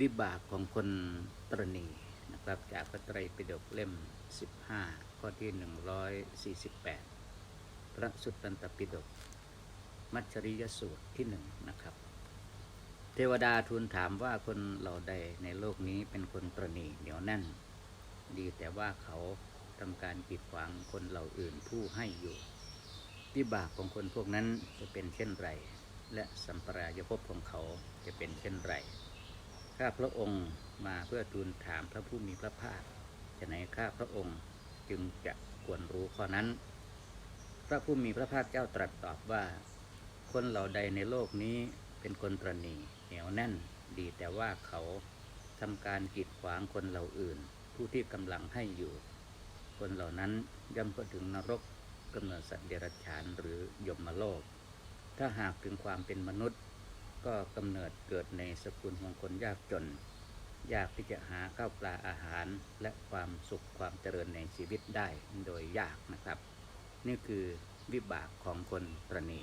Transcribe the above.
วิบากของคนตรณีนะครับ จากพระไตรปิฎกเล่ม 15 ข้อที่ 148 พระสุตตันตปิฎกมัจฉริยสูตรที่หนึ่งนะครับ เทวดาทูลถามว่าคนเหล่าใดในโลกนี้เป็นคนตรณีเหนียวแน่น ดีแต่ว่าเขาทำการกีดขวางคนเหล่าอื่นผู้ให้อยู่วิบากของคนพวกนั้นจะเป็นเช่นไร และสัมปรายภพของเขาจะเป็นเช่นไร ข้าพระองค์มาเพื่อทูลถามพระผู้มีพระภาคจะไหนข้าพระองค์จึงจะควรรู้ข้อนั้น พระผู้มีพระภาคเจ้าตรัสตอบว่า คนเหล่าใดในโลกนี้เป็นคนตรณีเหนียวแน่นดีแต่ว่าเขาทำการกีดขวางคนเหล่าอื่น ผู้ที่กำลังให้อยู่ คนเหล่านั้นย่อมก็ถึงนรกกำเนิดสัตว์เดรัจฉานหรือยมโลก ถ้าหากถึงความเป็นมนุษย์ ก็กำเนิดเกิดในสกุลของคนยากจน ยากที่จะหาข้าวปลาอาหารและความสุขความเจริญในชีวิตได้โดยยากนะครับ นี่คือวิบากของคนตรณี